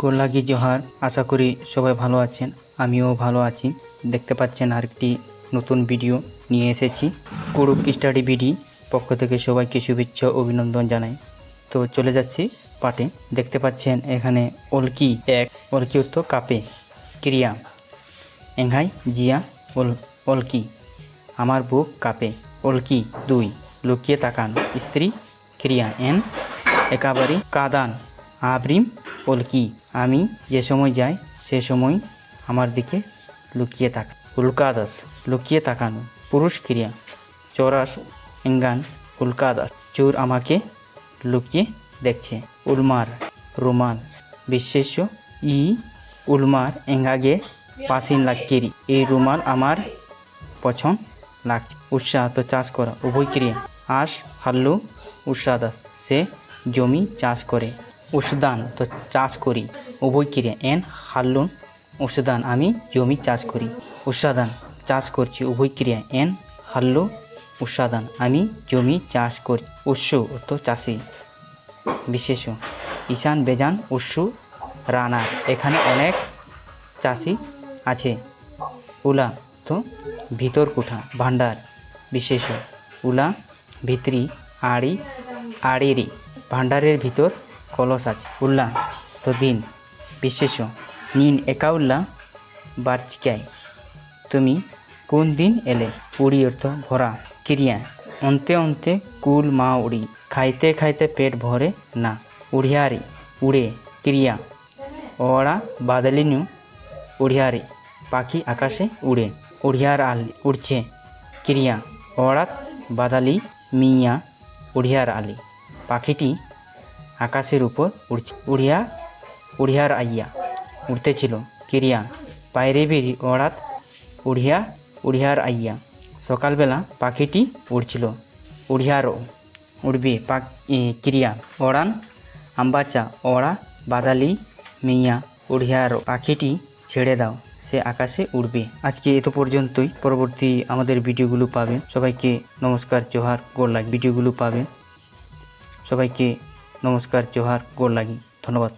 গোল্লাগি জোহার আশা করি সবাই ভালো আছেন। আমিও ভালো আছি। দেখতে পাচ্ছেন আরেকটি নতুন ভিডিও নিয়ে এসেছি। কুরুক স্টাডি বিডি পক্ষ থেকে সবাইকে শুভেচ্ছা অভিনন্দন জানাই। তো চলে যাচ্ছি পাটে দেখতে পাচ্ছেন এখানে অলকি এক, অলকি অর্থ কাপে, ক্রিয়া। এঙ্ঘাই জিয়া ওল অলকি। আমার বুক কাপে, অলকি দুই, লুকিয়ে তাকান। স্ত্রী, ক্রিয়া। এন একাবারি কাদান। আবরিম অলকি। আমি যে সময় যাই, সে সময় আমার দিকে লুকিয়ে তাক উল্কাদাস, লুকিয়ে তাকানো। পুরুষ ক্রিয়া। চোরাস এঙ্গান উল্কাদাস। চোর আমাকে লুকিয়ে দেখছে। উলমার রুমাল বিশেষ্য, ই, উলমার এঙ্গাগে পাসিন লাক্কিরি এই রুমাল আমার পছন্দ লাগছে। উৎসাহ তো চাষ করা, উভয় ক্রিয়া। আস, হাল্লু, উৎসাদাস। সে জমি চাষ করে। উসদান তো চাষ করি। উভয় ক্রিয়া এন, হাল্লুন উসদান আমি জমি চাষ করি। উৎসাদান চাষ করছি, উভয় ক্রিয়া এন, হাল্লু উৎসাদান আমি জমি চাষ করছি উৎস তো চাষি। বিশেষ ঈশান বেজান উৎসু রানা, এখানে অনেক চাষি আছে। উলা তো ভিতর কোঠা, ভান্ডার। বিশেষ উলা ভিতরি, আড়ি, আড়িরি, ভান্ডারের ভিতর কলস আছে। উল্লা, তো দিন। বিশেষ, নিন একাউল্লা বার্চিকায়। তুমি কোন দিন এলে? উড়ি অর্থ ভরা, ক্রিয়া। অন্তে অন্তে কুল মা উড়ি, খাইতে খাইতে পেট ভরে না। উড়িয়ারি, উড়ে, ক্রিয়া। ওরা বাদলিনু, উড়িয়ারি, পাখি আকাশে উড়ে। উড়িয়ার আল, উড়ছে, ক্রিয়া। ওড়াত বাদালি, মিয়া, উড়িয়ার আলি। পাখিটি আকাশের উপর উড়ছে উড়িয়া, উড়িয়ার আইয়া উড়তেছিল কিরিয়া বাইরে বেরি ওড়াত উড়িয়া, উড়িয়ার আইয়া। সকালবেলা পাখিটি উড়ছিল। উড়িয়ারও উড়বে পাক কিরিয়া, ওড়ান, আম্বাচা, ওড়া, বাদালি মিয়া উড়িয়ার পাখিটি ছেড়ে দাও, সে আকাশে উড়বে। আজকে এত পর্যন্তই। পরবর্তী আমাদের ভিডিওগুলো পাবেন। সবাইকে নমস্কার, জোহার গোর লাগি ভিডিওগুলো পাবেন। সবাইকে নমস্কার জোহার গোল লাগি। ধন্যবাদ।